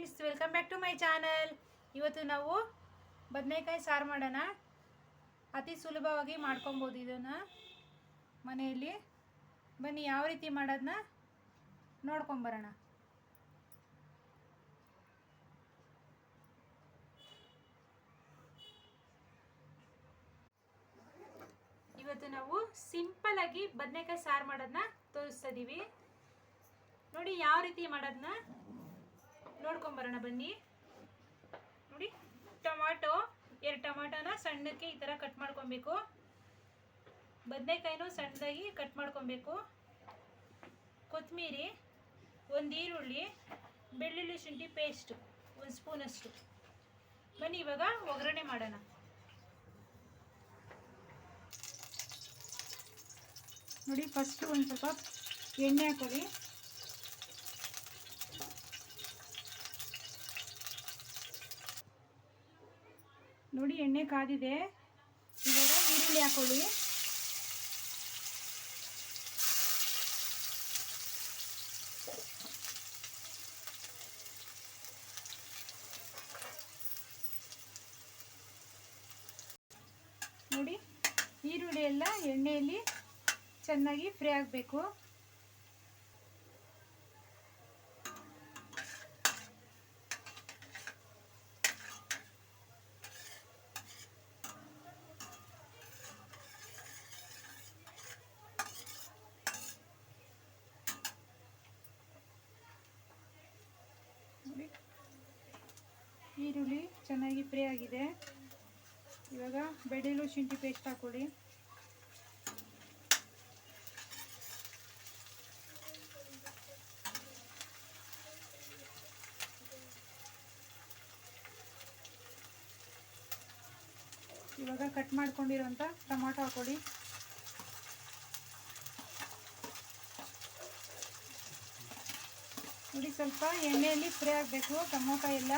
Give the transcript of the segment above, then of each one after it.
Friends welcome back to my channel ಇವತ್ತು ನಾವು ಬದನೆಕಾಯಿ ಸಾರು ಮಾಡೋಣ. ಅತಿ ಸುಲಭವಾಗಿ ಮಾಡ್ಕೊಬೋದು ಇದನ್ನು. ಮನೆಯಲ್ಲಿ ಬನ್ನಿ, ಯಾವ ರೀತಿ ಮಾಡೋದನ್ನ ನೋಡ್ಕೊಂಬರೋಣ. ಇವತ್ತು ನಾವು ಸಿಂಪಲ್ ಆಗಿ ಬದನೆಕಾಯಿ ಸಾರು ಮಾಡೋದನ್ನ ತೋರಿಸ್ತಾ ಇದ್ದೀವಿ ನೋಡಿ, ಯಾವ ರೀತಿ ಮಾಡೋದನ್ನ ನೋಡ್ಕೊಂಬರೋಣ ಬನ್ನಿ. ನೋಡಿ, ಟೊಮಾಟೊ, ಎರಡು ಟೊಮಾಟೊನ ಸಣ್ಣಕ್ಕೆ ಈ ಥರ ಕಟ್ ಮಾಡ್ಕೊಬೇಕು. ಬದನೆಕಾಯಿನೂ ಸಣ್ಣದಾಗಿ ಕಟ್ ಮಾಡ್ಕೊಬೇಕು. ಕೊತ್ತಂಬರಿ, ಒಂದು ಈರುಳ್ಳಿ, ಬೆಳ್ಳುಳ್ಳಿ ಶುಂಠಿ ಪೇಸ್ಟ್, ಒಂದು ಸ್ಪೂನಷ್ಟು. ಬನ್ನಿ, ಇವಾಗ ಒಗ್ಗರಣೆ ಮಾಡೋಣ. ನೋಡಿ, ಫಸ್ಟು ಒಂದು ಸ್ವಲ್ಪ ಎಣ್ಣೆ ಹಾಕೊಳ್ಳಿ. ನೋಡಿ ಎಣ್ಣೆ ಕಾದಿದೆ. ಇವಾಗ ಈರುಳ್ಳಿ ಹಾಕೊಳ್ಳಿ. ನೋಡಿ ಈರುಳ್ಳಿ ಎಲ್ಲ ಎಣ್ಣೆಯಲ್ಲಿ ಚೆನ್ನಾಗಿ ಫ್ರೈ ಆಗಬೇಕು ನೋಡಿ ಈರುಳ್ಳಿ ಚೆನ್ನಾಗಿ ಫ್ರೈ ಆಗಿದೆ. ಇವಾಗ ಬೆಳ್ಳುಳ್ಳಿ ಶುಂಠಿ ಪೇಸ್ಟ್ ಹಾಕೊಳ್ಳಿ. ಇವಾಗ ಕಟ್ ಮಾಡ್ಕೊಂಡಿರೋಂಥ ಟೊಮಾಟೊ ಹಾಕೊಳ್ಳಿ. ನೋಡಿ ಸ್ವಲ್ಪ ಎಣ್ಣೆಯಲ್ಲಿ ಫ್ರೈ ಆಗಬೇಕು ಟೊಮೊಟೊ ಎಲ್ಲ.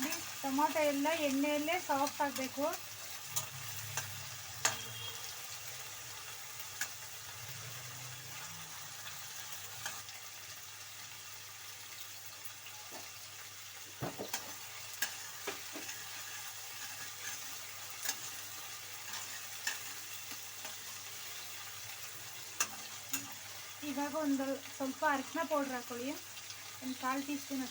ನೋಡಿ, ಟೊಮಾಟೊ ಎಲ್ಲ ಎಣ್ಣೆಯಲ್ಲೇ ಸಾಫ್ಟ್ ಆಗಬೇಕು. ಇವಾಗ ಒಂದು ಸ್ವಲ್ಪ ಅರಿಶಿನ ಪೌಡ್ರ್ ಹಾಕೊಳ್ಳಿ. ಒಂದು ಕಾಲು ಟೀ ಸ್ಪೂನ್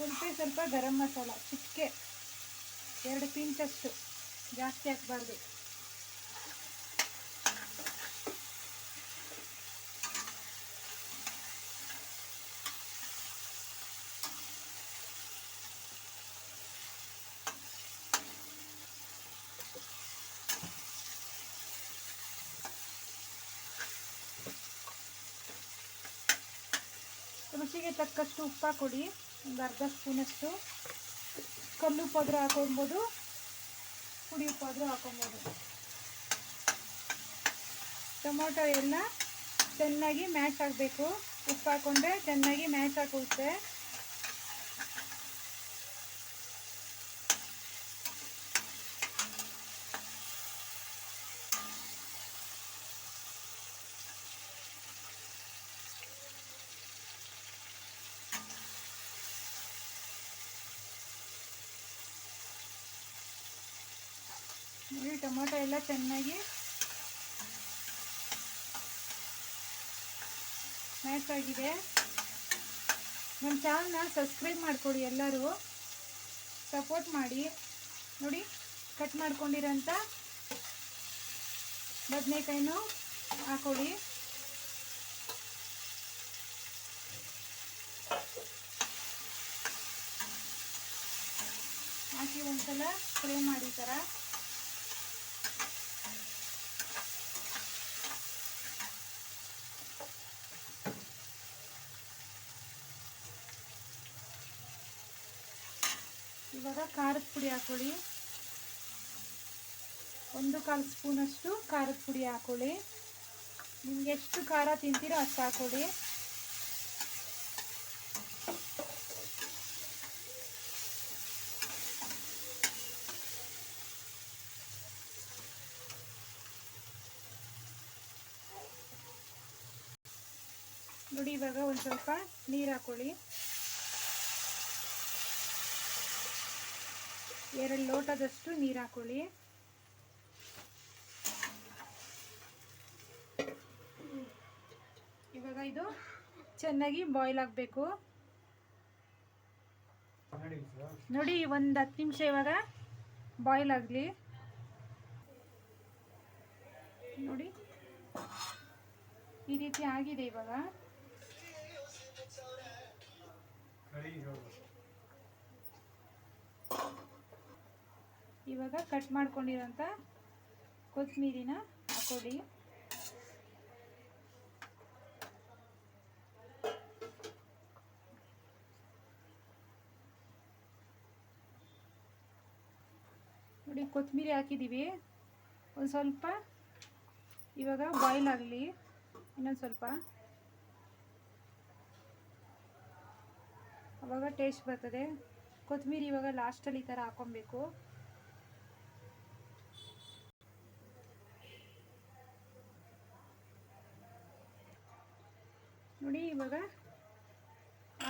ಸ್ವಲ್ಪ ಸ್ವಲ್ಪ ಗರಂ ಮಸಾಲ ಚಿಕ್ಕೆ ಎರಡು ಪಿಂಚಷ್ಟು ಜಾಸ್ತಿ ಹಾಕ್ಬಾರ್ದು ರುಚಿಗೆ ತಕ್ಕಷ್ಟು ಉಪ್ಪು ಹಾಕೊಡಿ ಒಂದು ಅರ್ಧ ಸ್ಪೂನಷ್ಟು ಕಲ್ಲು ಪದ್ರ ಹಾಕೊಬೋದು ಪುಡಿ ಪದ್ರ ಹಾಕೊಬೋದು ಟೊಮೊಟೊ ಎಲ್ಲ ಚೆನ್ನಾಗಿ ಮ್ಯಾಶ್ ಆಗಬೇಕು. ಉಪ್ಪು ಹಾಕೊಂಡ್ರೆ ಚೆನ್ನಾಗಿ ಮ್ಯಾಶ್ ಆಗುತ್ತೆ. ನೋಡಿ ಟೊಮೊಟೊ ಎಲ್ಲ ಚೆನ್ನಾಗಿ ಮ್ಯಾಕ್ ಆಗಿದೆ. ನಮ್ಮ ಚಾನಲ್ನ ಸಬ್ಸ್ಕ್ರೈಬ್ ಮಾಡಿಕೊಡಿ ಎಲ್ಲರೂ. ಸಪೋರ್ಟ್ ಮಾಡಿ. ನೋಡಿ ಕಟ್ ಮಾಡ್ಕೊಂಡಿರೋಂಥ ಬದನೆಕಾಯಿನೂ ಹಾಕೊಳ್ಳಿ ಹಾಕಿ ಒಂದ್ಸಲ ಫ್ರೈ ಮಾಡಿ ಥರ ಇವಾಗ ಖಾರದ ಪುಡಿ ಹಾಕೊಳ್ಳಿ. ಒಂದು ಕಾಲು ಸ್ಪೂನಷ್ಟು ಖಾರದ ಪುಡಿ ಹಾಕೊಳ್ಳಿ. ನಿಮ್ಗೆ ಎಷ್ಟು ಖಾರ ತಿಂತೀರೋ ಅಷ್ಟು ಹಾಕೊಳ್ಳಿ. ನೋಡಿ ಇವಾಗ ಒಂದು ಸ್ವಲ್ಪ ನೀರು ಹಾಕೊಳ್ಳಿ. ಎರಡು ಲೋಟದಷ್ಟು ನೀರು ಹಾಕೊಳ್ಳಿ. ಇವಾಗ ಇದು ಚೆನ್ನಾಗಿ ಬಾಯ್ಲ್ ಆಗಬೇಕು. ನೋಡಿ, ಒಂದು ಹತ್ತು ನಿಮಿಷ ಇವಾಗ ಬಾಯ್ಲ್ ಆಗಲಿ. ನೋಡಿ, ಈ ರೀತಿ ಆಗಿದೆ ಇವಾಗ. ಇವಾಗ ಕಟ್ ಮಾಡ್ಕೊಂಡಿರೋಂಥ ಕೊತ್ತಂಬರಿನ ಹಾಕೊಳ್ಳಿ. ನೋಡಿ, ಕೊತ್ತಂಬರಿ ಹಾಕಿದ್ದೀವಿ. ಒಂದು ಸ್ವಲ್ಪ ಇವಾಗ ಬಾಯ್ಲ್ ಆಗಲಿ. ಇನ್ನೊಂದು ಸ್ವಲ್ಪ. ಅವಾಗ ಟೇಸ್ಟ್ ಬರ್ತದೆ. ಕೊತ್ತಂಬರಿ ಇವಾಗ ಲಾಸ್ಟಲ್ಲಿ ಈ ಥರ ಹಾಕೊಬೇಕು ನೋಡಿ ಇವಾಗ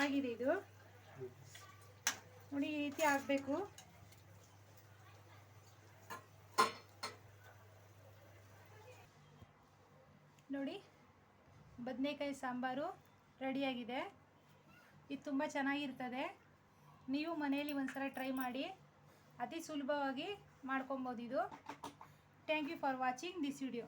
ಆಗಿದೆ ಇದು. ನೋಡಿ ಈ ರೀತಿ ಆಗಬೇಕು. ನೋಡಿ, ಬದನೆಕಾಯಿ ಸಾಂಬಾರು ರೆಡಿಯಾಗಿದೆ. ಇದು ತುಂಬ ಚೆನ್ನಾಗಿರ್ತದೆ. ನೀವು ಮನೆಯಲ್ಲಿ ಒಂದ್ಸಲ ಟ್ರೈ ಮಾಡಿ. ಅತಿ ಸುಲಭವಾಗಿ ಮಾಡ್ಕೊಬೋದು ಇದು. Thank you for watching this video